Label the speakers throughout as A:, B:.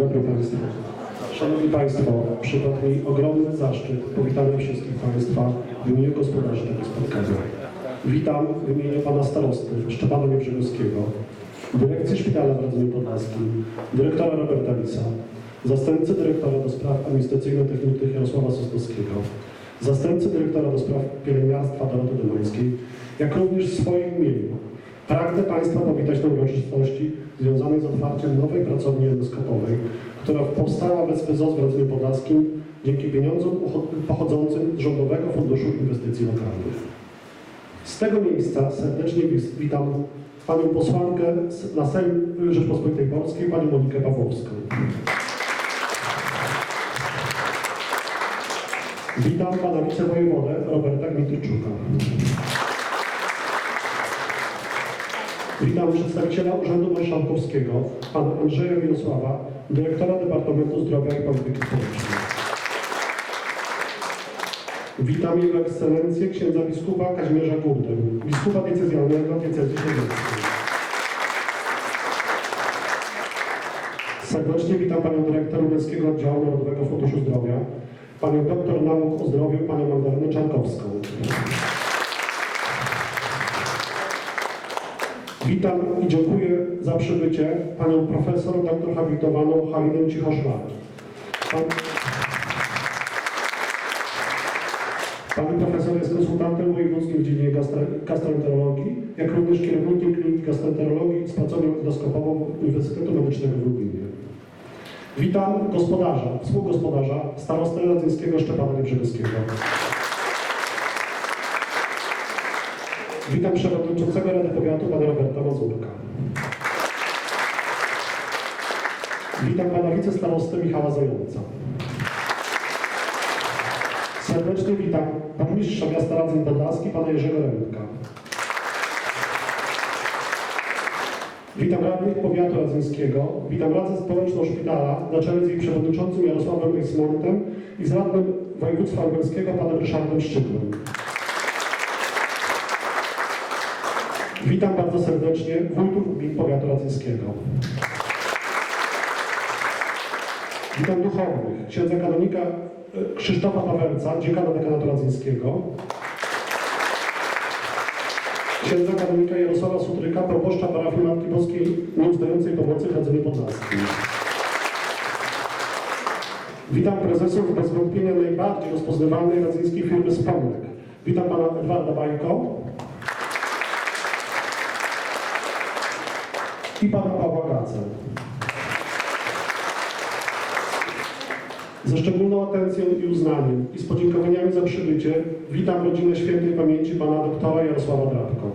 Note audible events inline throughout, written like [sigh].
A: Dobry Państwu. Szanowni Państwo, przypadł mi ogromny zaszczyt powitania wszystkich Państwa w imieniu gospodarzy tego spotkania. Witam w imieniu Pana Starosty Szczepana Niebrzegowskiego, Dyrekcji Szpitala w Radzyniu Podlaskim, Dyrektora Roberta Lisa, Zastępcy Dyrektora do Spraw Administracyjno-Technicznych Jarosława Sosnowskiego, Zastępcy Dyrektora do Spraw Pielęgniarstwa Doroty Domańskiej, jak również w swoim imieniu Pragnę Państwa powitać na uroczystości związanej z otwarciem nowej pracowni endoskopowej, która powstała w SPZOZ w Radzyniu Podlaskim dzięki pieniądzom pochodzącym z Rządowego Funduszu Inwestycji Lokalnych. Z tego miejsca serdecznie witam Panią posłankę na Sejm Rzeczpospolitej Polskiej, Panią Monikę Pawłowską. Witam Pana wicewojewodę Roberta Gmitryczuka. Witam przedstawiciela Urzędu Marszałkowskiego, pana Andrzeja Mirosława, dyrektora Departamentu Zdrowia i Polityki Społecznej. Witam Jego Ekscelencję księdza biskupa Kazimierza Gurdę, biskupa diecezjalnego diecezji siedleckiej. Serdecznie witam panią dyrektor Łódzkiego Oddziału Narodowego Funduszu Zdrowia, panią doktor nauk o zdrowiu, panią Magdalenę Czarkowską. Witam i dziękuję za przybycie panią profesor doktor habilitowaną Halinę Cichoszlak. Pan... Pani profesor jest konsultantem wojewódzkim w dziedzinie gastroenterologii, jak również kierownikiem kliniki gastroenterologii z pracownią endoskopową Uniwersytetu Medycznego w Lublinie. Witam gospodarza, współgospodarza, starostę radzyńskiego Szczepana Niebrzegowskiego. Witam przewodniczącego Rady Powiatu pana Roberta Mazurka. Witam pana wicestarostę Michała Zająca. Serdecznie witam burmistrza miasta Radzyń Podlaski pana Jerzego Remka. Witam radnych powiatu radzyńskiego, witam Radę Społeczną Szpitala na czele z jej przewodniczącym Jarosławem Eismontem i z radnym województwa lubelskiego panem Ryszardem Szczygłem. Witam bardzo serdecznie wójtów gmin powiatu radzyńskiego. Witam duchownych, księdza kanonika e, Krzysztofa Pawelca, dziekana dekanatu radzyńskiego. Księdza kanonika Jarosława Sutryka, proboszcza parafii Matki Boskiej Nieuzdającej Pomocy w Radzyniu Podlaskim. Witam prezesów bez wątpienia najbardziej rozpoznawalnej radzyńskiej firmy Spomek. Witam pana Edwarda Bajko, i pana Pawła Gacę. Ze szczególną atencją i uznaniem i z podziękowaniami za przybycie witam rodzinę świętej pamięci pana doktora Jarosława Drabko.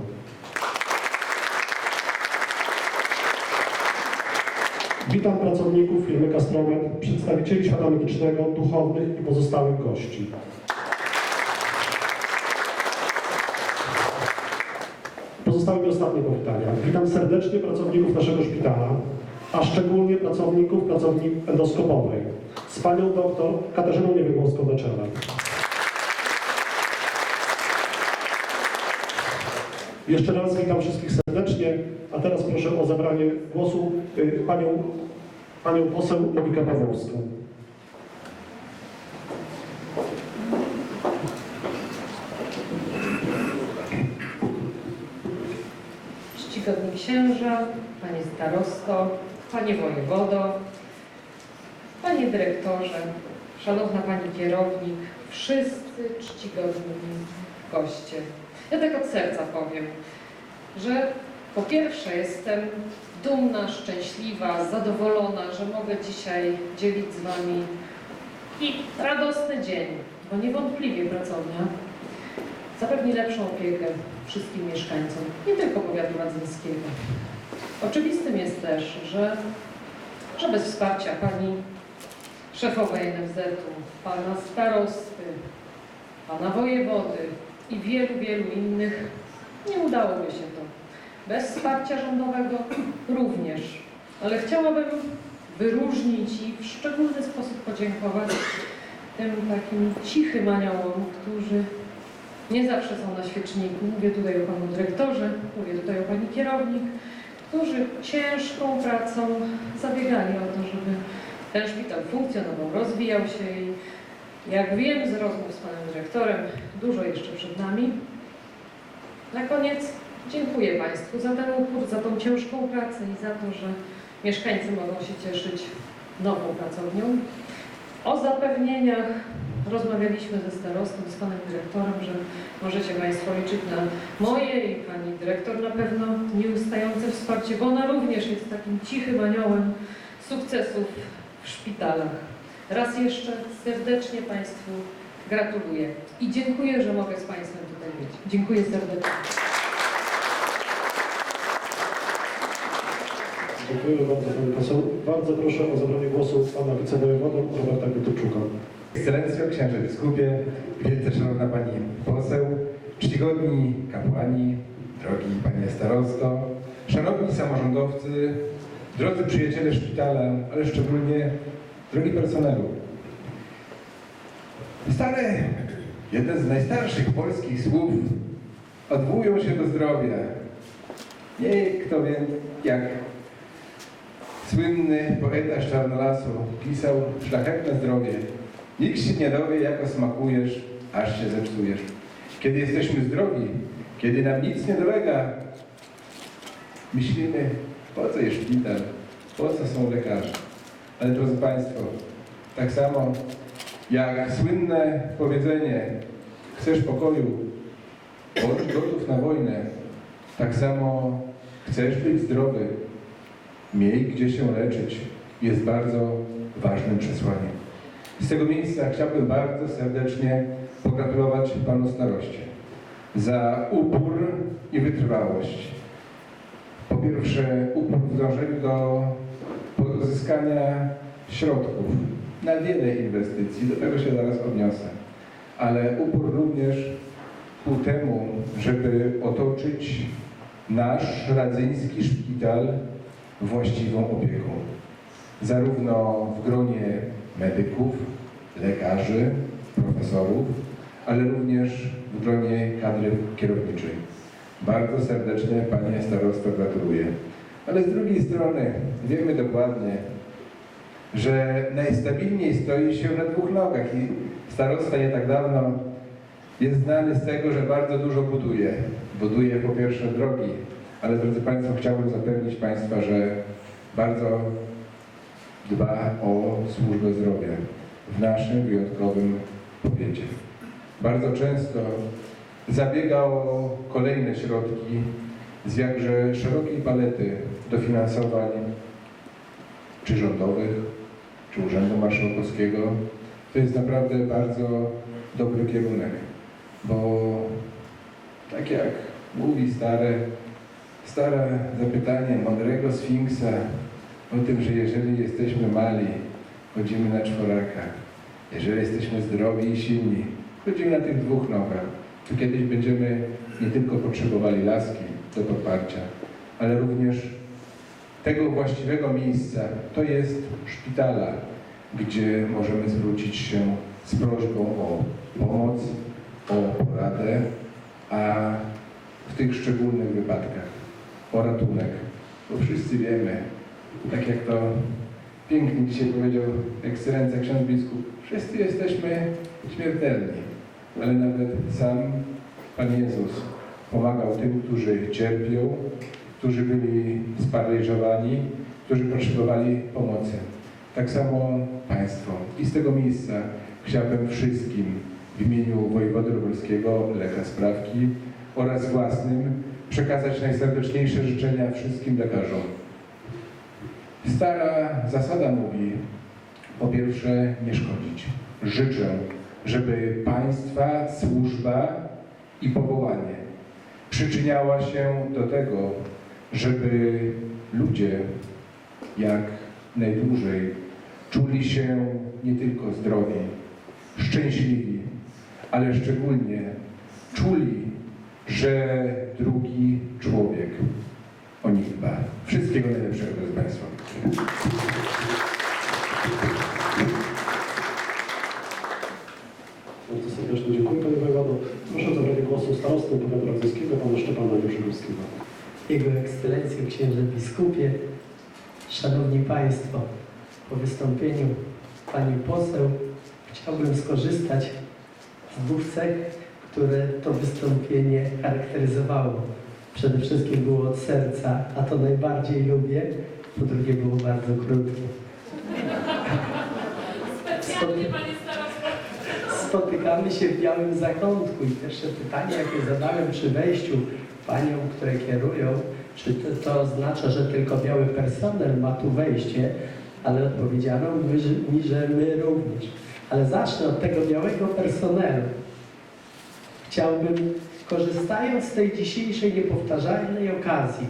A: Witam pracowników firmy Castromed, przedstawicieli świata medycznego, duchownych i pozostałych gości. Witam serdecznie pracowników naszego szpitala, a szczególnie pracowników pracowni endoskopowej z panią doktor Katarzyną Niewygłowską na czele. Jeszcze raz witam wszystkich serdecznie, a teraz proszę o zabranie głosu y, panią, panią poseł Monikę Pawłowską.
B: Księża, panie starosto, panie wojewodo, panie dyrektorze, szanowna pani kierownik, wszyscy czcigodni goście. Ja tak od serca powiem, że po pierwsze jestem dumna, szczęśliwa, zadowolona, że mogę dzisiaj dzielić z wami i radosny dzień, bo niewątpliwie pracownia zapewni lepszą opiekę wszystkim mieszkańcom, nie tylko powiatu radzyńskiego. Oczywistym jest też, że, że bez wsparcia pani szefowej NFZ-u, pana starosty, pana wojewody i wielu, wielu innych nie udałoby się to. Bez wsparcia rządowego również. Ale chciałabym wyróżnić i w szczególny sposób podziękować tym takim cichym aniołom, którzy nie zawsze są na świeczniku. Mówię tutaj o panu dyrektorze, mówię tutaj o pani kierownik, którzy ciężką pracą zabiegali o to, żeby ten szpital funkcjonował, rozwijał się i jak wiem z rozmów z panem dyrektorem, dużo jeszcze przed nami. Na koniec dziękuję Państwu za ten upór, za tą ciężką pracę i za to, że mieszkańcy mogą się cieszyć nową pracownią. O zapewnieniach rozmawialiśmy ze starostą, z panem dyrektorem, że możecie Państwo liczyć na moje i pani dyrektor na pewno nieustające wsparcie, bo ona również jest takim cichym aniołem sukcesów w szpitalach. Raz jeszcze serdecznie Państwu gratuluję i dziękuję, że mogę z Państwem tutaj być. Dziękuję serdecznie.
A: Dziękujemy bardzo Pani Poseł. Bardzo proszę o zabranie głosu Pana Wicewojewodę Roberta Gutyczuka.
C: Ekscelencjo, księże biskupie, wielce szanowna pani poseł, czcigodni kapłani, drogi panie starosto, szanowni samorządowcy, drodzy przyjaciele szpitala, ale szczególnie drogi personelu. Stare, jeden z najstarszych polskich słów odwołują się do zdrowia. Nie kto wie, jak słynny poeta z Czarnolasu pisał szlachetne zdrowie. Nikt się nie dowie, jak smakujesz, aż się zepsujesz. Kiedy jesteśmy zdrowi, kiedy nam nic nie dolega, myślimy, po co jest szpital, po co są lekarze. Ale drodzy Państwo, tak samo jak słynne powiedzenie chcesz pokoju, bądź gotów na wojnę, tak samo chcesz być zdrowy, miej gdzie się leczyć, jest bardzo ważnym przesłaniem. Z tego miejsca chciałbym bardzo serdecznie pogratulować Panu Staroście za upór i wytrwałość. Po pierwsze, upór w dążeniu do pozyskania środków na wiele inwestycji, do tego się zaraz odniosę, ale upór również ku temu, żeby otoczyć nasz radzyński szpital właściwą opieką. Zarówno w gronie medyków, lekarzy, profesorów, ale również w gronie kadry kierowniczej. Bardzo serdecznie Panie Starosto gratuluję. Ale z drugiej strony wiemy dokładnie, że najstabilniej stoi się na dwóch nogach i starosta nie tak dawno jest znany z tego, że bardzo dużo buduje. Buduje po pierwsze drogi, ale drodzy Państwo, chciałbym zapewnić Państwa, że bardzo dba o służbę zdrowia w naszym wyjątkowym powiecie. Bardzo często zabiega o kolejne środki z jakże szerokiej palety dofinansowań czy rządowych, czy Urzędu Marszałkowskiego. To jest naprawdę bardzo dobry kierunek, bo tak jak mówi stare, stare zapytanie mądrego Sfinksa o tym, że jeżeli jesteśmy mali, chodzimy na czworakach. Jeżeli jesteśmy zdrowi i silni, chodzimy na tych dwóch nogach. To kiedyś będziemy nie tylko potrzebowali laski do poparcia, ale również tego właściwego miejsca. To jest szpitala, gdzie możemy zwrócić się z prośbą o pomoc, o poradę, a w tych szczególnych wypadkach o ratunek. Bo wszyscy wiemy, tak jak to pięknie dzisiaj powiedział ekscelencja ksiądz biskup, wszyscy jesteśmy śmiertelni, ale nawet sam Pan Jezus pomagał tym, którzy cierpią, którzy byli sparaliżowani, którzy potrzebowali pomocy. Tak samo Państwo. I z tego miejsca chciałbym wszystkim w imieniu wojewody lubelskiego, Lecha Sprawki oraz własnym przekazać najserdeczniejsze życzenia wszystkim lekarzom. Stara zasada mówi, po pierwsze, nie szkodzić. Życzę, żeby Państwa służba i powołanie przyczyniała się do tego, żeby ludzie jak najdłużej czuli się nie tylko zdrowi, szczęśliwi, ale szczególnie czuli, że drugi człowiek o nich dba. Wszystkiego najlepszego, drodzy Państwo.
A: Bardzo serdecznie dziękuję Panie Wojewodo. Proszę o zabranie głosu starostę powiatu radzyńskiego Pana Szczepana Jerzygowskiego.
D: Jego Ekscelencja ojcu księże biskupie, szanowni państwo, po wystąpieniu pani poseł chciałbym skorzystać z dwóch cech, które to wystąpienie charakteryzowało. Przede wszystkim było od serca, a to najbardziej lubię, po drugie było bardzo krótkie.
E: Specjalnie.
D: Spotykamy się w Białym Zakątku i pierwsze pytanie, jakie zadałem przy wejściu paniom, które kierują, czy to, to oznacza, że tylko biały personel ma tu wejście, ale odpowiedziano mi, że my również. Ale zacznę od tego białego personelu. Chciałbym, korzystając z tej dzisiejszej niepowtarzalnej okazji,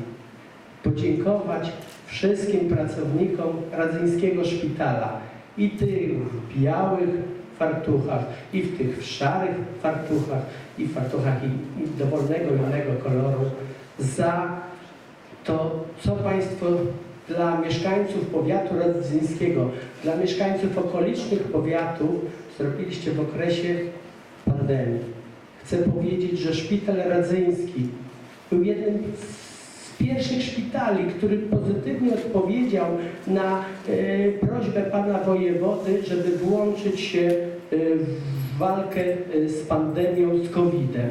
D: podziękować wszystkim pracownikom Radzyńskiego Szpitala i tych w białych fartuchach, i w tych w szarych fartuchach, i w fartuchach i, i dowolnego innego koloru za to, co Państwo dla mieszkańców powiatu radzyńskiego, dla mieszkańców okolicznych powiatów zrobiliście w okresie pandemii. Chcę powiedzieć, że szpital radzyński był jednym z pierwszych szpitali, który pozytywnie odpowiedział na e, prośbę pana wojewody, żeby włączyć się e, w walkę e, z pandemią, z COVID-em.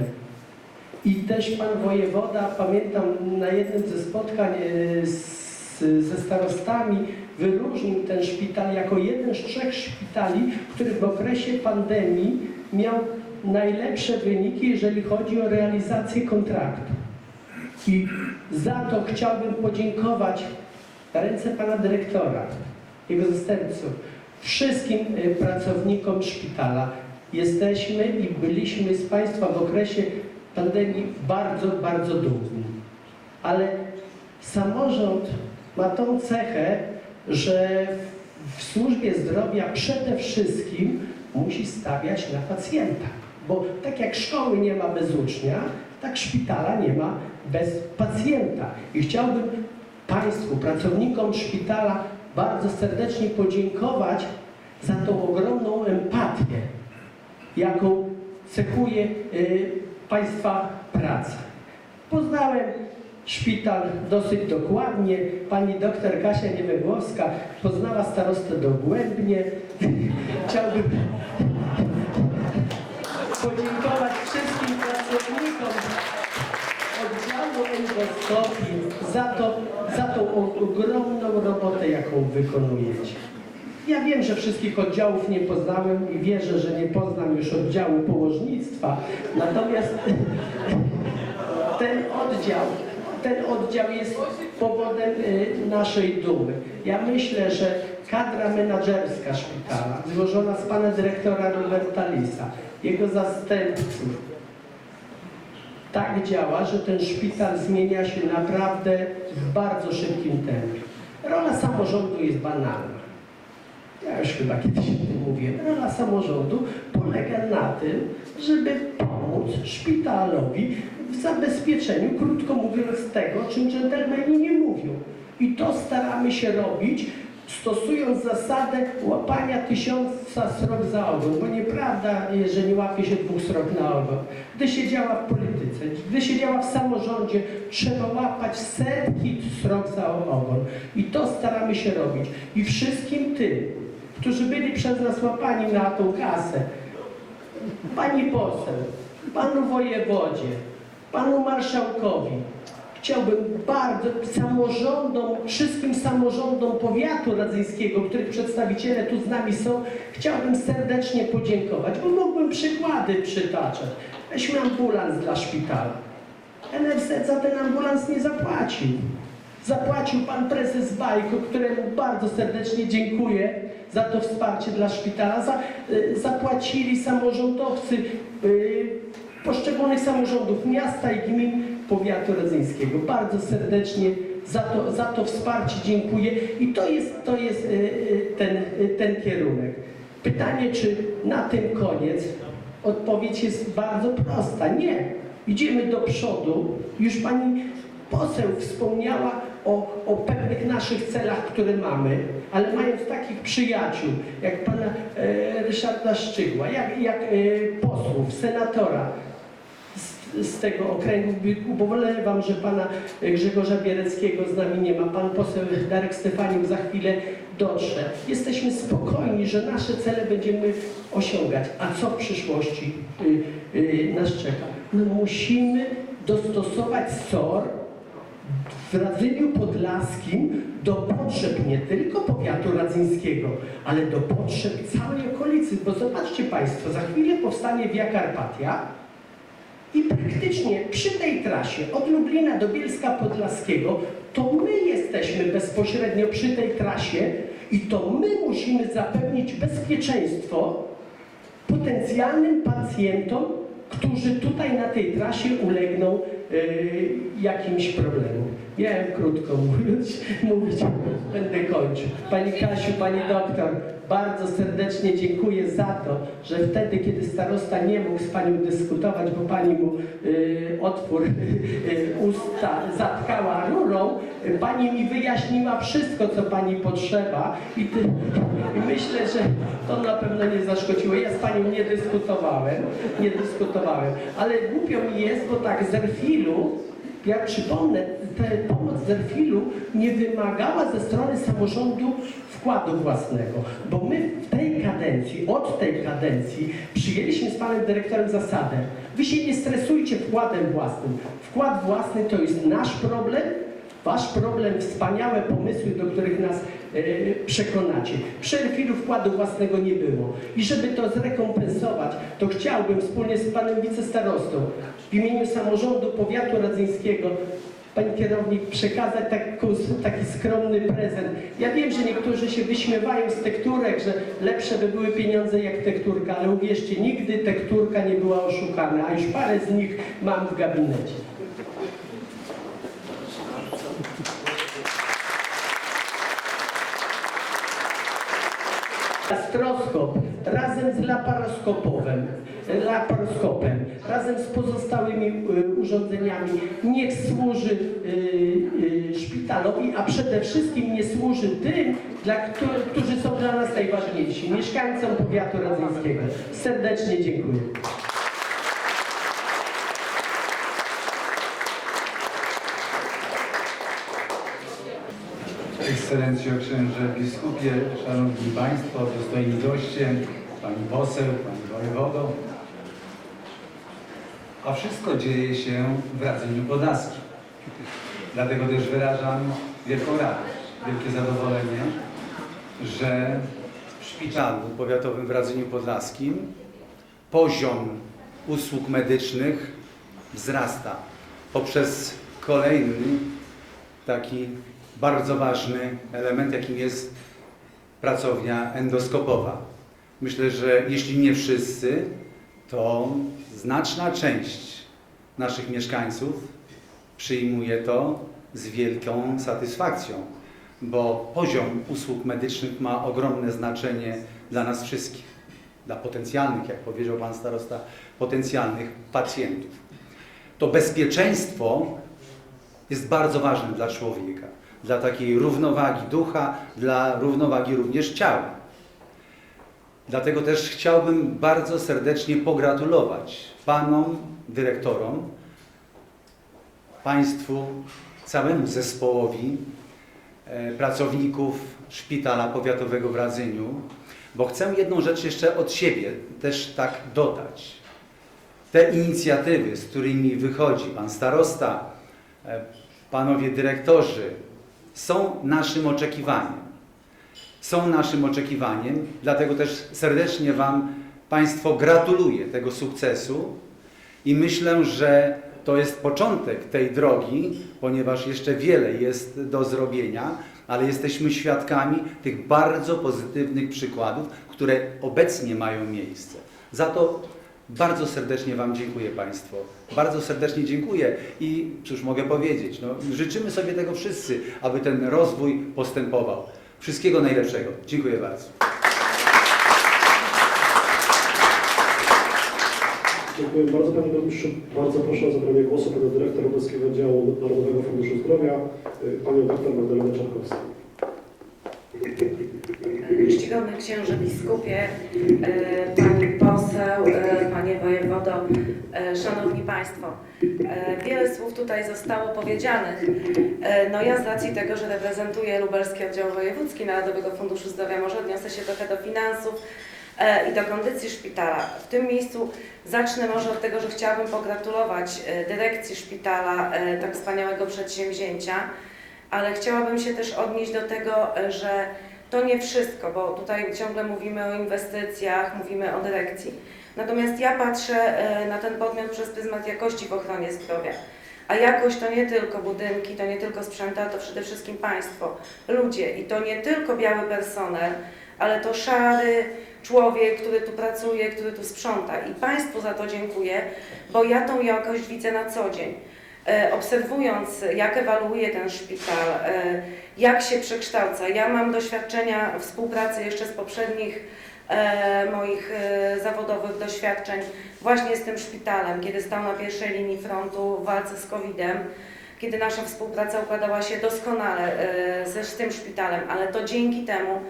D: I też pan wojewoda, pamiętam na jednym ze spotkań z, ze starostami, wyróżnił ten szpital jako jeden z trzech szpitali, który w okresie pandemii miał najlepsze wyniki, jeżeli chodzi o realizację kontraktu. I za to chciałbym podziękować na ręce pana dyrektora, jego zastępców, wszystkim y, pracownikom szpitala. Jesteśmy i byliśmy z Państwa w okresie pandemii bardzo, bardzo dumni. Ale samorząd ma tą cechę, że w służbie zdrowia przede wszystkim musi stawiać na pacjenta. Bo tak jak szkoły nie ma bez ucznia, tak szpitala nie ma bez pacjenta. I chciałbym Państwu, pracownikom szpitala bardzo serdecznie podziękować za tą ogromną empatię, jaką cechuje y, Państwa praca. Poznałem szpital dosyć dokładnie. Pani doktor Kasia Niewegłowska poznała starostę dogłębnie. [laughs] Chciałbym podziękować wszystkim pracownikom za, to, za tą ogromną robotę, jaką wykonujecie. Ja wiem, że wszystkich oddziałów nie poznałem i wierzę, że nie poznam już oddziału położnictwa, natomiast [laughs] ten oddział, ten oddział jest powodem y, naszej dumy. Ja myślę, że kadra menadżerska szpitala, złożona z pana dyrektora Roberta Lisa, jego zastępców, tak działa, że ten szpital zmienia się naprawdę w bardzo szybkim tempie. Rola samorządu jest banalna. Ja już chyba kiedyś o tym mówiłem. Rola samorządu polega na tym, żeby pomóc szpitalowi w zabezpieczeniu, krótko mówiąc, tego, o czym dżentelmeni nie mówią. I to staramy się robić, stosując zasadę łapania tysiąca srok za ogon, bo nieprawda że nie łapie się dwóch srok na ogon. Gdy się działa w polityce, gdy się działa w samorządzie, trzeba łapać setki srok za ogon. I to staramy się robić. I wszystkim tym, którzy byli przez nas łapani na tą kasę, pani poseł, panu wojewodzie, panu marszałkowi, chciałbym bardzo samorządom, wszystkim samorządom powiatu radzyńskiego, których przedstawiciele tu z nami są, chciałbym serdecznie podziękować, bo mógłbym przykłady przytaczać. Weźmy ambulans dla szpitala. NFZ za ten ambulans nie zapłacił. Zapłacił pan prezes Bajko, któremu bardzo serdecznie dziękuję za to wsparcie dla szpitala. Za, y, zapłacili samorządowcy y, poszczególnych samorządów miasta i gmin powiatu radzyńskiego. Bardzo serdecznie za to, za to wsparcie dziękuję i to jest, to jest y, y, ten, y, ten kierunek. Pytanie, czy na tym koniec? Odpowiedź jest bardzo prosta. Nie. Idziemy do przodu. Już pani poseł wspomniała o, o pewnych naszych celach, które mamy, ale mając takich przyjaciół, jak pana e, Ryszarda Szczygła, jak, jak e, posłów, senatora, z tego okręgu, bo bolewam, że pana Grzegorza Biereckiego z nami nie ma. Pan poseł Darek Stefaniuk za chwilę dotrze. Jesteśmy spokojni, że nasze cele będziemy osiągać. A co w przyszłości y, y, nas czeka? No musimy dostosować SOR w Radzyniu Podlaskim do potrzeb nie tylko powiatu radzyńskiego, ale do potrzeb całej okolicy. Bo zobaczcie Państwo, za chwilę powstanie Via Carpatia i praktycznie przy tej trasie od Lublina do Bielska Podlaskiego to my jesteśmy bezpośrednio przy tej trasie i to my musimy zapewnić bezpieczeństwo potencjalnym pacjentom, którzy tutaj na tej trasie ulegną jakimś problemom. Miałem krótko [laughs] mówić, będę kończył. Pani Kasiu, Pani doktor, bardzo serdecznie dziękuję za to, że wtedy, kiedy starosta nie mógł z Panią dyskutować, bo Pani mu y, otwór [laughs] y, usta zatkała rurą, y, Pani mi wyjaśniła wszystko, co Pani potrzeba i, ty, i myślę, że to na pewno nie zaszkodziło. Ja z Panią nie dyskutowałem, nie dyskutowałem, ale głupio mi jest, bo tak z Erfilu ja przypomnę, ta pomoc z nie wymagała ze strony samorządu wkładu własnego, bo my w tej kadencji, od tej kadencji przyjęliśmy z panem dyrektorem zasadę. Wy się nie stresujcie wkładem własnym. Wkład własny to jest nasz problem, wasz problem, wspaniałe pomysły, do których nas e, przekonacie. Przy Erfilu wkładu własnego nie było. I żeby to zrekompensować, to chciałbym wspólnie z panem wicestarostą w imieniu samorządu powiatu radzyńskiego Pani kierownik, przekazać taką, taki skromny prezent. Ja wiem, że niektórzy się wyśmiewają z tekturek, że lepsze by były pieniądze jak tekturka, ale uwierzcie, nigdy tekturka nie była oszukana, a już parę z nich mam w gabinecie. Astroskop razem z laparoskopowym, laparoskopem, razem z pozostałymi y, urządzeniami niech służy y, y, szpitalowi, a przede wszystkim nie służy tym, dla którzy są dla nas najważniejsi, mieszkańcom powiatu radzyńskiego. Serdecznie dziękuję.
F: Ekscelencjo księże biskupie, szanowni państwo, dostojni goście, pani poseł, pani wojewodo. A wszystko dzieje się w Radzyniu Podlaskim. Dlatego też wyrażam wielką radość, wielkie zadowolenie, że w szpitalu powiatowym w Radzyniu Podlaskim poziom usług medycznych wzrasta poprzez kolejny taki bardzo ważny element, jakim jest pracownia endoskopowa. Myślę, że jeśli nie wszyscy, to znaczna część naszych mieszkańców przyjmuje to z wielką satysfakcją, bo poziom usług medycznych ma ogromne znaczenie dla nas wszystkich, dla potencjalnych, jak powiedział Pan Starosta, potencjalnych pacjentów. To bezpieczeństwo jest bardzo ważne dla człowieka, dla takiej równowagi ducha, dla równowagi również ciała. Dlatego też chciałbym bardzo serdecznie pogratulować panom dyrektorom, państwu, całemu zespołowi e, pracowników Szpitala Powiatowego w Radzyniu, bo chcę jedną rzecz jeszcze od siebie też tak dodać. Te inicjatywy, z którymi wychodzi pan starosta, e, panowie dyrektorzy, są naszym oczekiwaniem. Są naszym oczekiwaniem, dlatego też serdecznie Wam, Państwo, gratuluję tego sukcesu i myślę, że to jest początek tej drogi, ponieważ jeszcze wiele jest do zrobienia, ale jesteśmy świadkami tych bardzo pozytywnych przykładów, które obecnie mają miejsce. Za to bardzo serdecznie Wam dziękuję Państwo. Bardzo serdecznie dziękuję i cóż mogę powiedzieć, no, życzymy sobie tego wszyscy, aby ten rozwój postępował. Wszystkiego najlepszego. Dziękuję bardzo.
A: Dziękuję bardzo Panie Burmistrzu. Bardzo proszę o zabranie głosu Pana Dyrektora Polskiego Działu Narodowego Funduszu Zdrowia, y, Panią Dr. Magdalenę Czarkowską.
G: czcigodny księże biskupie, e, pani poseł, e, panie wojewodo, e, szanowni państwo. E, Wiele słów tutaj zostało powiedzianych. No ja z racji tego, że reprezentuję Lubelski Oddział Wojewódzki Narodowego Funduszu Zdrowia, może odniosę się trochę do finansów i do kondycji szpitala. W tym miejscu zacznę może od tego, że chciałabym pogratulować dyrekcji szpitala tak wspaniałego przedsięwzięcia, ale chciałabym się też odnieść do tego, że to nie wszystko, bo tutaj ciągle mówimy o inwestycjach, mówimy o dyrekcji. Natomiast ja patrzę e, na ten podmiot przez pryzmat jakości w ochronie zdrowia. A jakość to nie tylko budynki, to nie tylko sprzęty, ale to przede wszystkim państwo, ludzie. I to nie tylko biały personel, ale to szary człowiek, który tu pracuje, który tu sprząta. I Państwu za to dziękuję, bo ja tą jakość widzę na co dzień. E, Obserwując, jak ewaluuje ten szpital, e, jak się przekształca. Ja mam doświadczenia współpracy jeszcze z poprzednich e, moich zawodowych doświadczeń właśnie z tym szpitalem, kiedy stał na pierwszej linii frontu w walce z COVID-em, kiedy nasza współpraca układała się doskonale z tym szpitalem, ale to dzięki temu,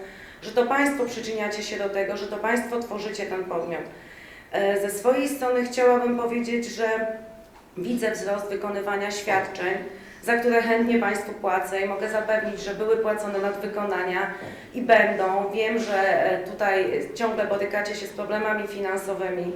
G: że to Państwo przyczyniacie się do tego, że to Państwo tworzycie ten podmiot. Ze swojej strony chciałabym powiedzieć, że widzę wzrost wykonywania świadczeń, za które chętnie Państwu płacę i mogę zapewnić, że były płacone nadwykonania i będą. Wiem, że e, tutaj ciągle borykacie się z problemami finansowymi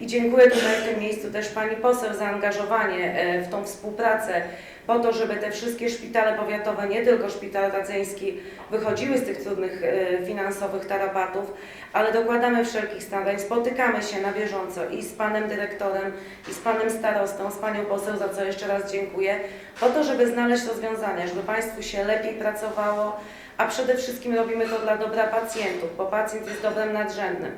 G: i dziękuję tutaj w tym miejscu też Pani Poseł za angażowanie e, w tą współpracę po to, żeby te wszystkie szpitale powiatowe, nie tylko szpital radzyński, wychodziły z tych trudnych e, finansowych tarabatów, ale dokładamy wszelkich starań, spotykamy się na bieżąco i z Panem Dyrektorem, i z Panem Starostą, z Panią Poseł, za co jeszcze raz dziękuję, po to, żeby znaleźć rozwiązania, żeby Państwu się lepiej pracowało, a przede wszystkim robimy to dla dobra pacjentów, bo pacjent jest dobrem nadrzędnym.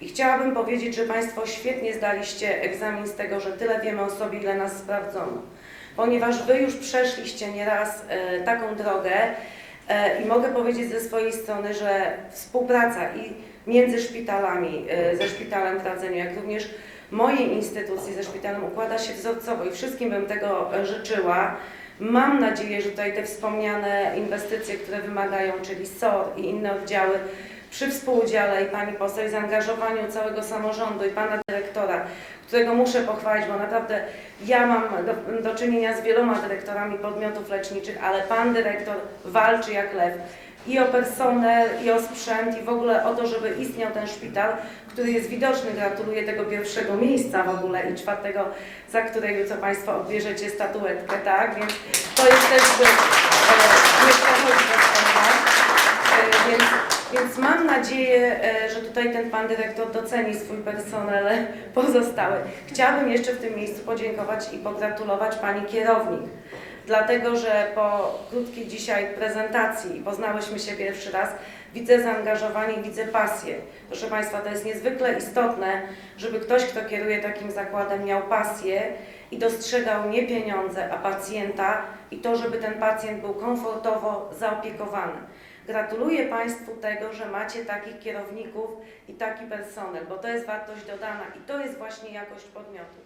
G: I chciałabym powiedzieć, że Państwo świetnie zdaliście egzamin z tego, że tyle wiemy o sobie, ile nas sprawdzono. Ponieważ Wy już przeszliście nieraz e, taką drogę e, i mogę powiedzieć ze swojej strony, że współpraca i między szpitalami, e, ze szpitalem w Radzeniu, jak również mojej instytucji ze szpitalem układa się wzorcowo i wszystkim bym tego życzyła. Mam nadzieję, że tutaj te wspomniane inwestycje, które wymagają, czyli SOR i inne oddziały, przy współudziale i Pani poseł, i zaangażowaniu całego samorządu i Pana Dyrektora, którego muszę pochwalić, bo naprawdę ja mam do, do czynienia z wieloma dyrektorami podmiotów leczniczych, ale Pan Dyrektor walczy jak lew i o personel, i o sprzęt, i w ogóle o to, żeby istniał ten szpital, który jest widoczny. Gratuluję tego pierwszego miejsca w ogóle i czwartego, za które co Państwo odbierzecie statuetkę, tak? Więc to jest też, że e. E, Więc, więc mam nadzieję, e, że tutaj ten pan dyrektor doceni swój personel [laughs] pozostały. Chciałabym jeszcze w tym miejscu podziękować i pogratulować pani kierownik, dlatego że po krótkiej dzisiaj prezentacji poznałyśmy się pierwszy raz, widzę zaangażowanie widzę pasję. Proszę Państwa, to jest niezwykle istotne, żeby ktoś, kto kieruje takim zakładem, miał pasję i dostrzegał nie pieniądze, a pacjenta i to, żeby ten pacjent był komfortowo zaopiekowany. Gratuluję Państwu tego, że macie takich kierowników i taki personel, bo to jest wartość dodana i to jest właśnie jakość podmiotu.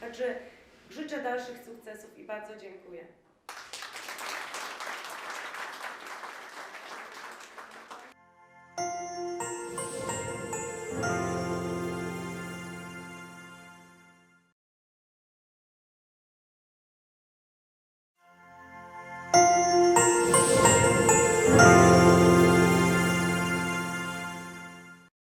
G: Także życzę dalszych sukcesów i bardzo dziękuję.